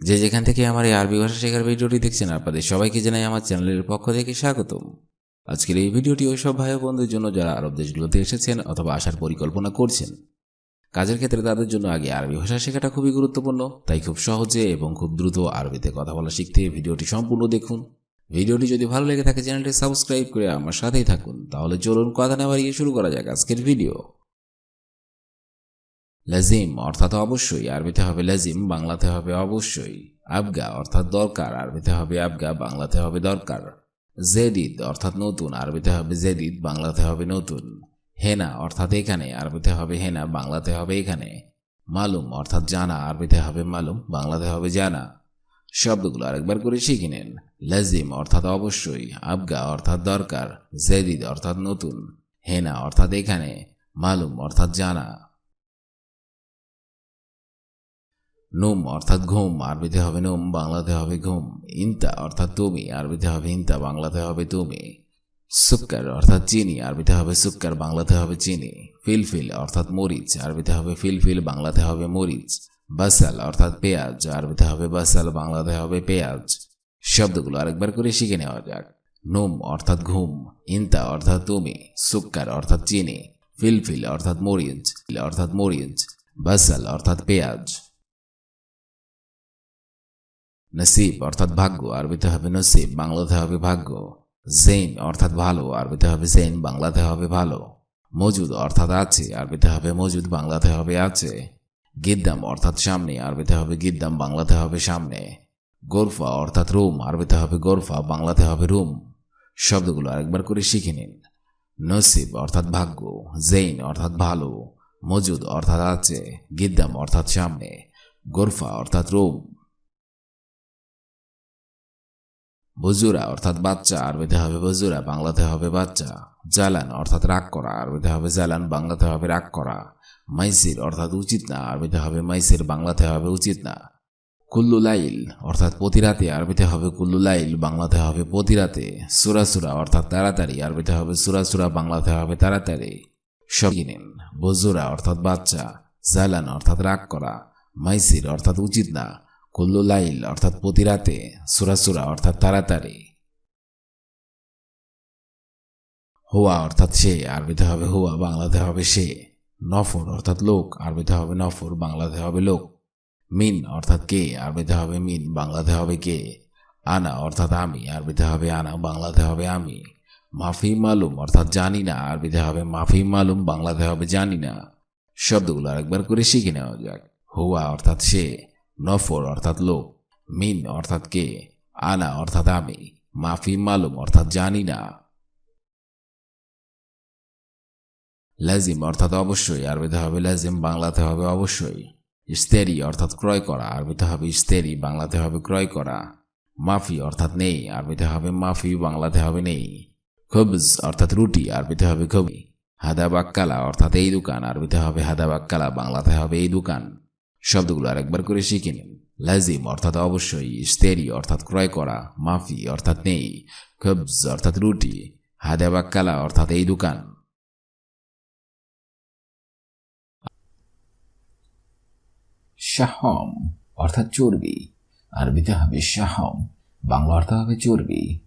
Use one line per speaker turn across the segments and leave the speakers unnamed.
যে যেখান থেকে আমার এই আরবি ভাষা শেখার ভিডিওটি দেখছেন আপনাদের সবাইকে জানাই আমার চ্যানেলের পক্ষ থেকে স্বাগতম। আজকের এই ভিডিওটি ওই সব ভাই বোনদের জন্য যারা আরব দেশগুলোতে এসেছেন অথবা আসার পরিকল্পনা করছেন। কাজের ক্ষেত্রে তাদের জন্য আগে আরবি ভাষা শেখাটা খুবই গুরুত্বপূর্ণ, তাই খুব সহজে এবং খুব দ্রুত আরবিতে কথা বলা শিখতে ভিডিওটি সম্পূর্ণ দেখুন। ভিডিওটি যদি ভালো লেগে থাকে, চ্যানেলটি সাবস্ক্রাইব করে আমার সাথেই থাকুন। তাহলে চলুন কথা না বাড়িয়ে শুরু করা যাক আজকের ভিডিও। লাজিম অর্থাৎ অবশ্যই। আরবিতে হবে লাজিম, বাংলাতে হবে অবশ্যই। আবগা অর্থাৎ দরকার। আরবিতে হবে আবগা, বাংলাতে হবে দরকার। জেদিদ অর্থাৎ নতুন। আরবিতে হবে জেদিদ, বাংলাতে হবে নতুন। হেনা অর্থাৎ এখানে। আরবিতে হবে হেনা, বাংলাতে হবে এখানে। মালুম অর্থাৎ জানা। আরবিতে হবে মালুম, বাংলাতে হবে জানা। শব্দগুলো আরেকবার করে শিখে নেন। লাজিম অর্থাৎ অবশ্যই। আবগা অর্থাৎ দরকার। জেদিদ অর্থাৎ নতুন। হেনা অর্থাৎ এখানে। মালুম অর্থাৎ জানা। নুম অর্থাৎ ঘুম, আরবিতে হবে নুম, বাংলাতে হবে ঘুম। ইন্তা অর্থাৎ তুমি, আরবিতে হবে ইন্তা, বাংলাতে হবে তুমি। সুক্কার অর্থাৎ চিনি, আরবিতে হবে সুক্কার, বাংলাতে হবে চিনি। ফিলফিল অর্থাৎ মরিচ, আরবিতে হবে ফিলফিল, বাংলাতে হবে মরিচ। বাসাল অর্থাৎ পেঁয়াজ, আরবিতে হবে বাসাল, বাংলাতে হবে পেঁয়াজ। শব্দগুলো আরেকবার করে শিখে নেওয়া যাক। নুম অর্থাৎ ঘুম, ইন্তা অর্থাৎ তুমি, সুক্কার অর্থাৎ চিনি। ফিলফিল অর্থাৎ মরিচ অর্থাৎ মরিচ। বাসাল অর্থাৎ পেঁয়াজ। নসিব অর্থাৎ ভাগ্য, আরবিতে হবে নসিব, বাংলাতে হবে ভাগ্য। জেন অর্থাৎ ভালো, আরবিতে হবে জেন বাংলাতে হবে ভালো। মজুদ অর্থাৎ আছে, আরবিতে হবে মজুদ, বাংলাতে হবে আছে। গিদ্দাম অর্থাৎ সামনে, আরবিতে হবে গিদ্দাম, বাংলাতে হবে সামনে। গোরফা অর্থাৎ রুম, আরবিতে হবে গোরফা, বাংলাতে হবে রুম। শব্দগুলো আরেকবার করে শিখে নিন। নসিব অর্থাৎ ভাগ্য, জেইন অর্থাৎ ভালো, মজুদ অর্থাৎ আছে, গিদ্দাম অর্থাৎ সামনে, গোরফা অর্থাৎ রুম। বজুরা, অর্থাৎ বাচ্চা আরবিতে হবে বজুরা, বাংলাতে হবে বাচ্চা। জালান, অর্থাৎ রাগ করা আরবিতে হবে জালান, বাংলাতে হবে রাগ করা। মাইসির, অর্থাৎ উচিত না আরবিতে হবে মাইসির, বাংলাতে হবে উচিত না। কুল্লু লাইল, অর্থাৎ প্রতিরাতে আরবিতে হবে কুল্লু লাইল, বাংলাতে হবে প্রতিরাতে সুরাসুরা অর্থাৎ তাড়াতাড়ি আরবিতে হবে সুরাসুরা বাংলাতে হবে তাড়াতাড়ি। সব কিনেন বজুরা, অর্থাৎ বাচ্চা। জালান, অর্থাৎ রাগ করা। মাইসির, অর্থাৎ উচিত না কুল্লু লাইল, অর্থাৎ প্রতিরাতে সুরাসুরা অর্থাৎ তাড়াতাড়ি। হুয়া, অর্থাৎ সে, আরবিতে হবে হুয়া, বাংলাতে হবে সে। নফর, অর্থাৎ লোক, আরবিতে হবে নফর, বাংলাতে হবে লোক। মিন, অর্থাৎ কে, আরবিতে হবে মিন, বাংলাতে হবে কে। আনা, অর্থাৎ আমি, আরবিতে হবে আনা, বাংলাতে হবে আমি। মাফি মালুম, অর্থাৎ জানি না, আরবিতে হবে মাফি মালুম, বাংলাতে হবে জানি না। শব্দগুলো আরেকবার করে শিখে নেওয়া যাক। হুয়া, অর্থাৎ সে। নফর অর্থাৎ লোক মিন অর্থাৎ কে, আনা অর্থাৎ আমি, মাফি মালুম অর্থাৎ জানি না। লাজিম অর্থাৎ অবশ্যই, আরবিতে হবে লাজিম, বাংলাতে হবে অবশ্যই। ইস্তেরি অর্থাৎ ক্রয় করা, আরবিতে হবে ইস্তেরি বাংলাতে হবে ক্রয় করা। মাফি অর্থাৎ নেই, আরবিতে হবে মাফি, বাংলাতে হবে নেই। খবজ অর্থাৎ রুটি, আরবিতে হবে খবি হাদা বাক্কালা অর্থাৎ এই দোকান, আরবিতে হবে হাদা বাক্কালা বাংলাতে হবে এই দোকান। শব্দগুলো আরেকবার করে শিখে নিন। লাজিম অর্থাৎ অবশ্যই ইস্তেরি অর্থাৎ ক্রয় করা, মাফি অর্থাৎ নেই, খবজ অর্থাৎ রুটি, হাদা বাক্কালা অর্থাৎ এই দোকান।
শাহম অর্থাৎ চর্বি, আরবিতে হবে শাহম, বাংলা অর্থ হবে চর্বি।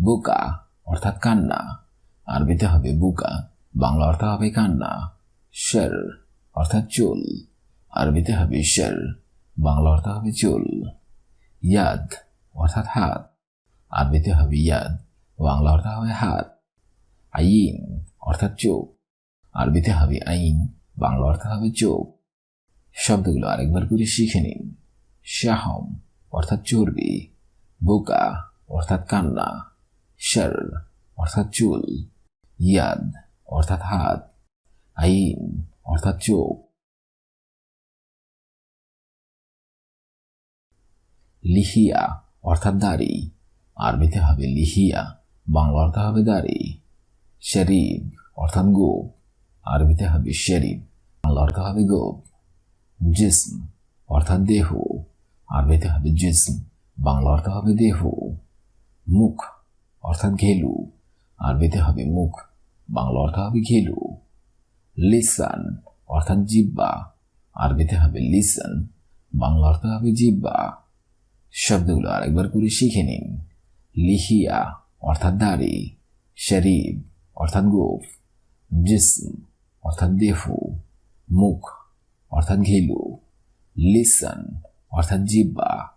বুকা অর্থাৎ কান্না, আরবিতে হবে বুকা, বাংলা অর্থ হবে কান্না। শের অর্থাৎ চুল। আরবিতে হবে শের বাংলা অর্থ হবে চুল। ইয়াদ, অর্থাৎ হাত। আরবিতে হবে ইয়াদ, বাংলা অর্থ হবে হাত। আইন, অর্থাৎ চোখ। আরবিতে হবে আইন, বাংলা অর্থ হবে চোখ। শব্দগুলো আরেকবার করে শিখে নিন। শাহম, অর্থাৎ চর্বি। বোকা, অর্থাৎ কান্না। শর, অর্থাৎ চুল। ইয়াদ, অর্থাৎ হাত। আইন, অর্থাৎ চোখ। লিহিয়া, অর্থাৎ দাড়ি। আরবিতে হবে লিহিয়া, বাংলা অর্থ হবে দাড়ি। শরীফ অর্থাৎ গোপ। আরবিতে হবে শরীফ বাংলা অর্থ হবে গোপ। জিসম, অর্থাৎ দেহ। আরবিতে হবে জিসম, বাংলা অর্থ হবে দেহ। মুখ, অর্থাৎ ঘেলু। আরবিতে হবে মুখ, বাংলা অর্থ হবে ঘেলু। লিসান, অর্থাৎ জিব্বা আরবিতে হবে লিসান, বাংলা অর্থ হবে জিব্বা শব্দগুলো আরেকবার করে শিখে নিন। লিহিয়া, অর্থাৎ দাড়ি। শরীব অর্থাৎ গোফ। জিসম, অর্থাৎ দেহু। মুখ, অর্থাৎ ঘিলু। লিসন, অর্থাৎ জিব্বা।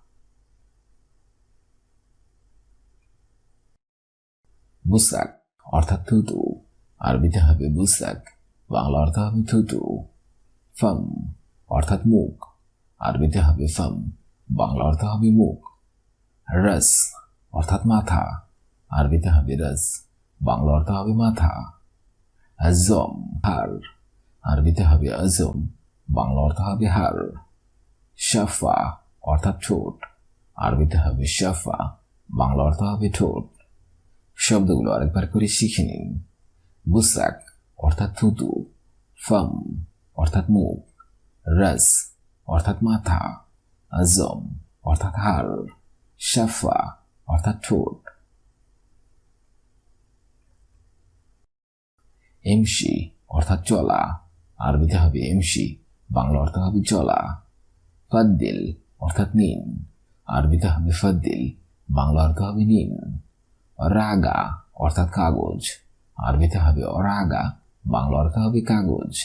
বুসাক, অর্থাৎ থুতু। আরবিতে হবে বুসাক, বাংলা অর্থ হবে থুতু। ফম, অর্থাৎ মুখ। আরবিতে হবে ফম। বাংলা অর্থ হবে মুখ। রস অর্থাৎ মাথা। আরবিতে হবে রস, বাংলা অর্থ হবে মাথা। আজম, হার। আরবিতে হবে আজম, বাংলা অর্থ হবে হার। শাফা অর্থাৎ ঠোঁট। আরবিতে হবে শাফা, বাংলা অর্থ হবে ঠোঁট। শব্দগুলো আরেকবার করে শিখে নিন। বুসাক অর্থাৎ থুতু। ফম অর্থাৎ মুখ। রস অর্থাৎ মাথা। আজম, অর্থাৎ হাড় শাফা, অর্থাৎ ঠোঁট। এমসি, অর্থাৎ চলা। আরবিতে হবে এমসি, বাংলা অর্থ হবে চলা। ফদ্দিল, অর্থাৎ নিন। আরবিতে হবে ফদ্দিল, বাংলা অর্থ হবে নিন। রাগা, অর্থাৎ কাগজ। আরবিতে হবে অরাগা, বাংলা অর্থ হবে কাগজ।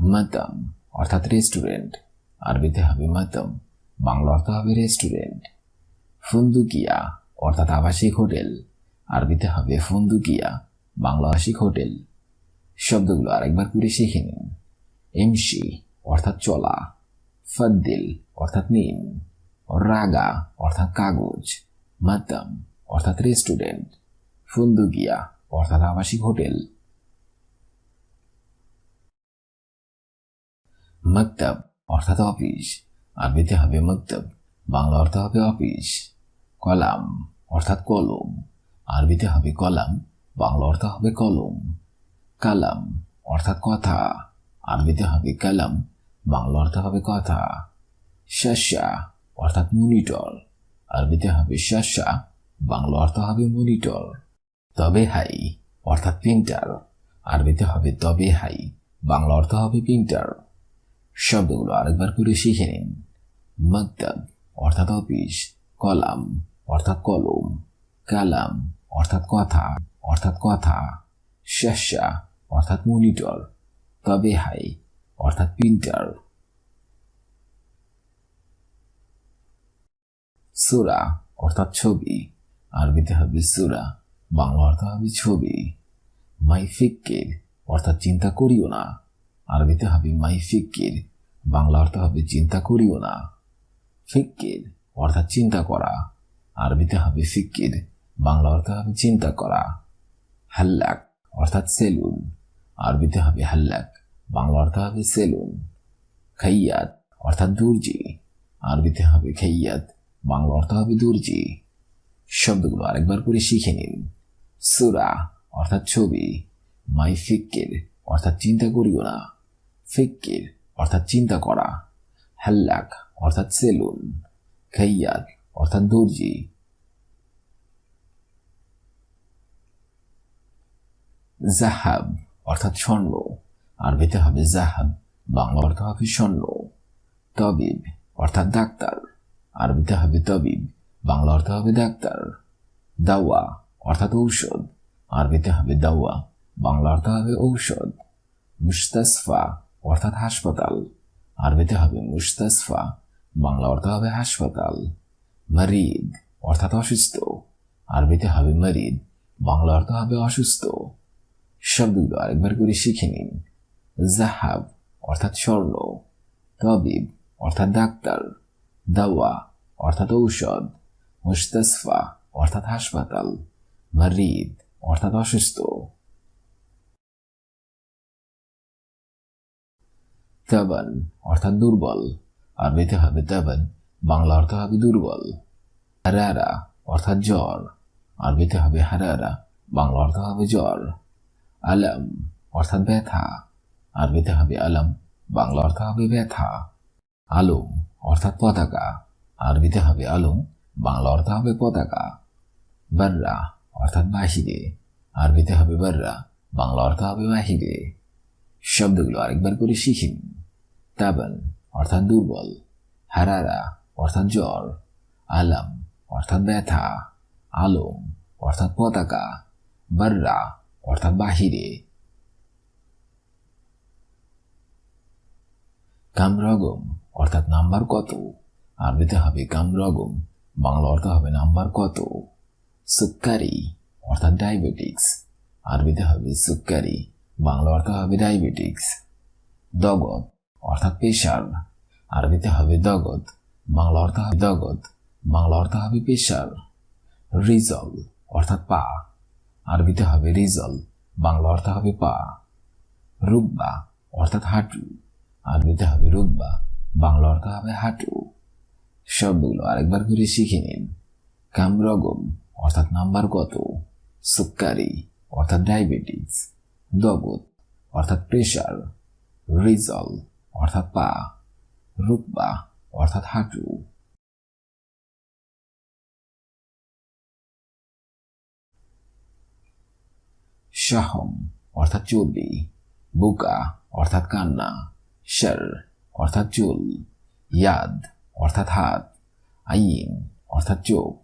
মাতম, অর্থাৎ রেস্টুরেন্ট। আরবিতে হবে মাতম বাংলা অর্থ হবে রেস্টুরেন্ট ফুন্দুকিয়া, অর্থাৎ আবাসিক হোটেল। আরবিতে হবে ফুন্দুকিয়া বাংলা আবাসিক হোটেল। শব্দগুলো আরেকবার করে শিখে নিন। এমসি, অর্থাৎ চলা। ফদ্দিল, অর্থাৎ নিন রাগা, অর্থাৎ কাগজ। মাতম, অর্থাৎ রেস্টুরেন্ট ফুন্দুকিয়া, অর্থাৎ আবাসিক হোটেল। মক্তব অর্থাৎ অফিস। আরবিতে হবে মক্তব, বাংলা অর্থ হবে অফিস, কলাম অর্থাৎ কলম, আরবিতে হবে কলাম, বাংলা অর্থ হবে কলম, কালাম অর্থাৎ কথা, আরবিতে হবে কালাম, বাংলা অর্থ হবে কথা, শাসা অর্থাৎ মনিটর, আরবিতে হবে শাসা, বাংলা অর্থ হবে মনিটর, তবে হাই অর্থাৎ প্রিন্টার, আরবিতে হবে তবে হাই, বাংলা অর্থ হবে প্রিন্টার। শব্দগুলো আরেকবার করে শিখে নিন। মক্তব অর্থাৎ অফিস, কলাম, অর্থাৎ কলম, কালাম, অর্থাৎ কথা অর্থাৎ কথা শাসা অর্থাৎ মনিটর, তবে হাই, অর্থাৎ প্রিন্টার। সুরা, অর্থাৎ ছবি, আরবিতে হবে সুরা, বাংলা অর্থ হবে ছবি। মাই ফিক্কির অর্থাৎ চিন্তা করিও না। আরবিতে হবে মাই ফিক্কির, বাংলা অর্থ হবে চিন্তা করিও না। ফিক্কির, অর্থাৎ চিন্তা করা। আরবিতে হবে ফিক্কির, বাংলা অর্থ হবে চিন্তা করা। হাল্লাক, অর্থাৎ সেলুন। আরবিতে হবে হাল্লাক, বাংলা অর্থ হবে সেলুন। খাইয়াত, অর্থাৎ দর্জি। আরবিতে হবে খাইয়াত, বাংলা অর্থ হবে দর্জি। শব্দগুলো আরেকবার করে শিখে নিন। সুরা, অর্থাৎ ছবি। মাই ফিক্কির, অর্থাৎ চিন্তা করিও না। ফিক্কির, অর্থাৎ চিন্তা করা, হাল্লাক, অর্থাৎ সেলুন, খাইয়াত, অর্থাৎ দর্জি। জাহাব, অর্থাৎ স্বর্ণ, আরবিতে হবে জাহাব, বাংলা অর্থ হবে স্বর্ণ। তবিব, অর্থাৎ ডাক্তার, আরবিতে হবে তবিব, বাংলা অর্থ হবে ডাক্তার। দাওয়া, অর্থাৎ ঔষধ, আরবিতে হবে দাওয়া, বাংলা অর্থ হবে ঔষধ। মুস্তাসফা অর্থাৎ হাসপাতাল। আরবিতে হবে মুস্তাসফা, বাংলা অর্থ হবে হাসপাতাল। মারিদ, অর্থাৎ অসুস্থ। আরবিতে হবে মারিদ, বাংলা অর্থ হবে অসুস্থ। শব্দগুলো আরেকবার করে শিখে নিন। জাহাব, অর্থাৎ স্বর্ণ। তবিব, অর্থাৎ ডাক্তার। দাওয়া, অর্থাৎ ঔষধ। মুস্তাসফা, অর্থাৎ হাসপাতাল। মারিদ, অর্থাৎ অসুস্থ। তাবান অর্থাৎ দুর্বল। আরবিতে হবে তাবান বাংলা অর্থ হবে দুর্বল। হারারা, অর্থাৎ জ্বর। আরবিতে হবে হারারা, বাংলা অর্থ হবে জ্বর। আলম, অর্থাৎ ব্যথা। আরবিতে হবে আলম, বাংলা অর্থ হবে ব্যথা। আলম, অর্থাৎ পতাকা। আরবিতে হবে আলম, বাংলা অর্থ হবে পতাকা। বার্রা, অর্থাৎ বাহিরে। আরবিতে হবে বার্রা, বাংলা অর্থ হবে বাহিরে। শব্দগুলো আরেকবার করে শিখিন। তাবান, অর্থাৎ দুর্বল, হারারা, অর্থাৎ জ্বর, আলম, অর্থাৎ ব্যথা, আলম, অর্থাৎ পতাকা, বাররা, অর্থাৎ বাহিরে। কামরগম, অর্থাৎ নাম্বার কত? আরবিতে হবে কামরগম, বাংলা অর্থ হবে নাম্বার কত? সুক্কারি, অর্থাৎ ডায়াবেটিক্স, আরবিতে হবে সুক্কারি, বাংলা অর্থ হবে ডায়াবেটিক্স। দগদ অর্থাৎ প্রেশার আরবিতে হবে দগদ, বাংলা অর্থ হবে দগদ, বাংলা অর্থ হবে প্রেশার রিজল, অর্থাৎ পা। আরবিতে হবে রিজল, বাংলা অর্থ হবে পা। রুব্বা, অর্থাৎ হাঁটু। আরবিতে হবে রুব্বা, বাংলা অর্থ হবে হাঁটু। সবগুলো আরেকবার করে শিখে নিন। কামরগম অর্থাৎ নাম্বার কত? সুক্কারি, অর্থাৎ ডায়াবেটিস। দগত অর্থাৎ প্রেশার। রিজল অর্থাৎ পা, রুকবা, অর্থাৎ হাঁটু। শাহম, অর্থাৎ চর্বি বুকা, অর্থাৎ কান্না। শর, অর্থাৎ চুল। ইয়াদ, অর্থাৎ হাত। আইন অর্থাৎ চোখ।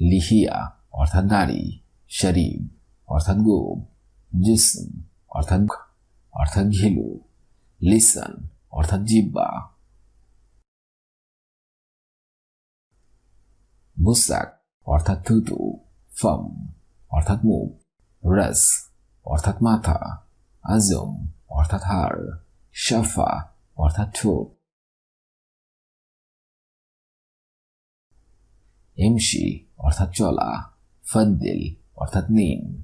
লিহিয়া, অর্থাৎ দাড়ি শরীব, অর্থাৎ গোব। জিসম অর্থাৎ অর্থাৎ ঘিলু লিসান অর্থাৎ জিব্বা বুসাক অর্থাৎ থুতু। ফম, অর্থাৎ মুখ। রস, অর্থাৎ মাথা। আজম, অর্থাৎ হাড়। শাফা, অর্থাৎ ঠোঁট। এমসি অর্থাৎ চলা। ফদ্দিল, অর্থাৎ নিন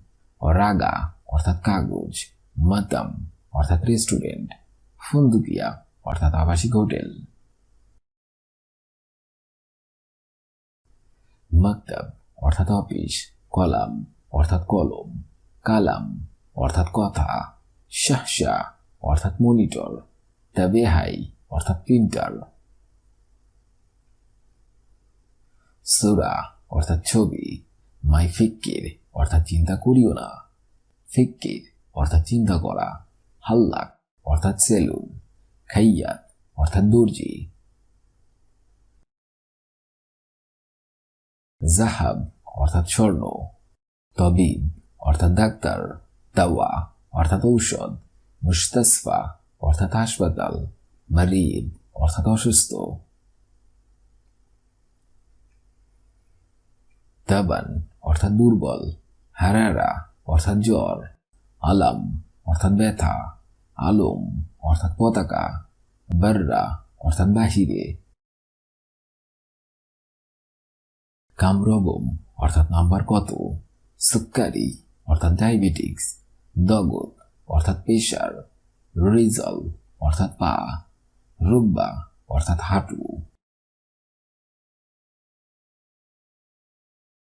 রাগা, অর্থাৎ কাগজ। মাতাম অর্থাৎ রেস্টুরেন্ট, ফুন্দুকিয়া, অর্থাৎ আবাসিক হোটেল। মক্তব, অর্থাৎ অফিস, কলাম, অর্থাৎ কলম। কালাম, অর্থাৎ কথা। শাহশা অর্থাৎ মনিটর। তাবেহাই, অর্থাৎ প্রিন্টার। সুরা, অর্থাৎ ছবি। মাই ফিক্কির, অর্থাৎ চিন্তা করিও না। ফিক্কির অর্থাৎ চিন্তা করা, হাল্লাক, অর্থাৎ সেলুন, খাইয়াত, অর্থাৎ দর্জি। জাহাব, অর্থাৎ স্বর্ণ। তবিব, অর্থাৎ ডাক্তার। দাওয়া, অর্থাৎ ঔষধ। মুস্তাসফা, অর্থাৎ হাসপাতাল। মারিদ অর্থাৎ অসুস্থ। তাবান অর্থাৎ দুর্বল। হারারা, অর্থাৎ জ্বর। আলাম অর্থাৎ ব্যথা, আলম, অর্থাৎ পতাকা, বাররা, অর্থাৎ বাহিরে। কামরগম অর্থাৎ নাম্বার কত? সুক্কারি অর্থাৎ ডায়াবেটিক্স। দগত অর্থাৎ প্রেশার রিজল অর্থাৎ পা। রুব্বা, অর্থাৎ হাঁটু।